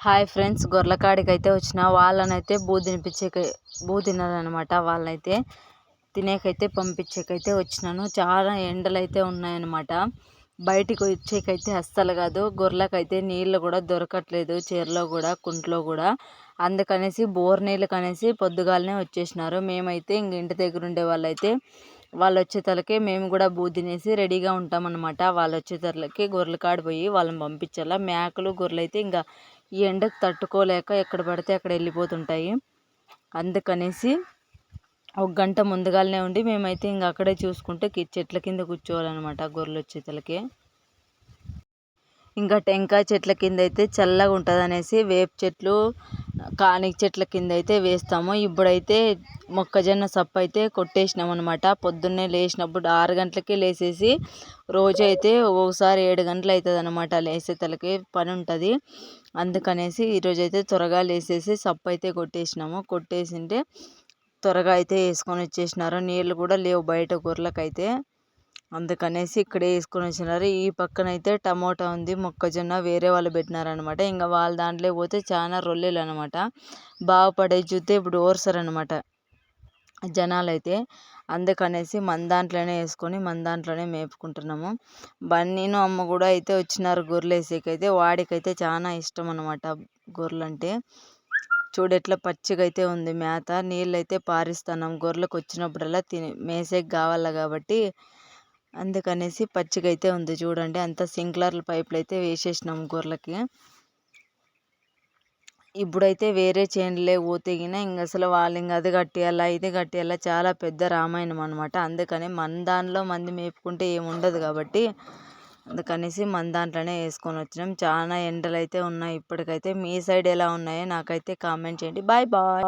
Hi friends గొర్రెకాడికి అయితే వచ్చిన వాళ్ళనైతే బూ తినిపించే బూ తినాలన్నమాట వాళ్ళనైతే తినేకైతే పంపించేకైతే వచ్చినాను. చాలా ఎండలు అయితే ఉన్నాయన్నమాట బయటికి వచ్చేకైతే అస్సలు కాదు. గొర్రెలకైతే నీళ్ళు కూడా దొరకట్లేదు చీరలో కూడా కుంట్లో కూడా. అందుకనేసి బోర్ నీళ్ళు కనేసి పొద్దుగాలనే వచ్చేసినారు. మేమైతే ఇంక ఇంటి దగ్గర ఉండే వాళ్ళైతే వాళ్ళు వచ్చేతలకే మేము కూడా బూ తినేసి రెడీగా ఉంటామన్నమాట. వాళ్ళు వచ్చేతలకి గొర్రెల కాడ పోయి వాళ్ళని పంపించాలా. మేకలు గొర్రెలు అయితే ఇంకా ఈ ఎండకు తట్టుకోలేక ఎక్కడ పడితే అక్కడ వెళ్ళిపోతుంటాయి. అందుకనేసి ఒక గంట ముందుగానే ఉండి మేమైతే ఇంకా అక్కడే చూసుకుంటే చెట్ల కింద కూర్చోవాలన్నమాట గొర్రెలు వచ్చేతలకి ఇంకా టెంకాయ చెట్ల కింద అయితే చల్లగా ఉంటుంది అనేసి వేప చెట్లు కానిక చెట్ల కింద అయితే వేస్తాము. ఇప్పుడైతే మొక్కజొన్న సప్ప అయితే కొట్టేసినాం అనమాట పొద్దున్నే లేచినప్పుడు ఆరు గంటలకే లేసేసి రోజు అయితే ఒకసారి ఏడు గంటలు అవుతుంది అనమాట లేసే తలకి పని ఉంటుంది అందుకనేసి ఈరోజు అయితే త్వరగా లేసేసి సప్ప అయితే కొట్టేసినాము. కొట్టేసింటే త్వరగా అయితే వేసుకొని వచ్చేసినారు నీళ్ళు కూడా లేవు బయట గొర్రెలకైతే అందుకనేసి ఇక్కడే వేసుకొని వచ్చినారు. ఈ పక్కన అయితే టమోటా ఉంది మొక్కజొన్న వేరే వాళ్ళు పెట్టినారనమాట. ఇంకా వాళ్ళ దాంట్లో పోతే చాలా రొల్లెలు అనమాట బాగుపడే చూస్తే ఇప్పుడు ఓర్సరనమాట జనాలు అయితే అందుకనేసి మన దాంట్లోనే వేసుకొని మన దాంట్లోనే మేపుకుంటున్నాము. బన్నీను అమ్మ కూడా అయితే వచ్చినారు గొర్రెలు వేసేకైతే. వాడికైతే చాలా ఇష్టం అనమాట గొర్రెలు అంటే చూడు ఎట్లా పచ్చిగా అయితే ఉంది మేత. నీళ్ళు అయితే పారిస్తున్నాం. గొర్రెలకు వచ్చినప్పుడల్లా తిని మేసేకి కావాలి కాబట్టి అందుకనేసి పచ్చిగా అయితే ఉంది చూడండి. అంత సింక్లర్ల పైపులు అయితే వేసేసినాం గొర్రెలకి. ఇప్పుడైతే వేరే చేనులే పోతే ఇంక అసలు వాళ్ళు ఇంక అది కట్టేయాలా ఇది కట్టేయాలా చాలా పెద్ద రామాయణం అనమాట అందుకని మన దానిలో మంది మేపుకుంటే ఏముండదు కాబట్టి అందుకనేసి మన దాంట్లోనే వేసుకొని వచ్చినాం. చాలా ఎండలు అయితే ఉన్నాయి. ఇప్పటికైతే మీ సైడ్ ఎలా ఉన్నాయో నాకైతే కామెంట్ చేయండి. Bye bye.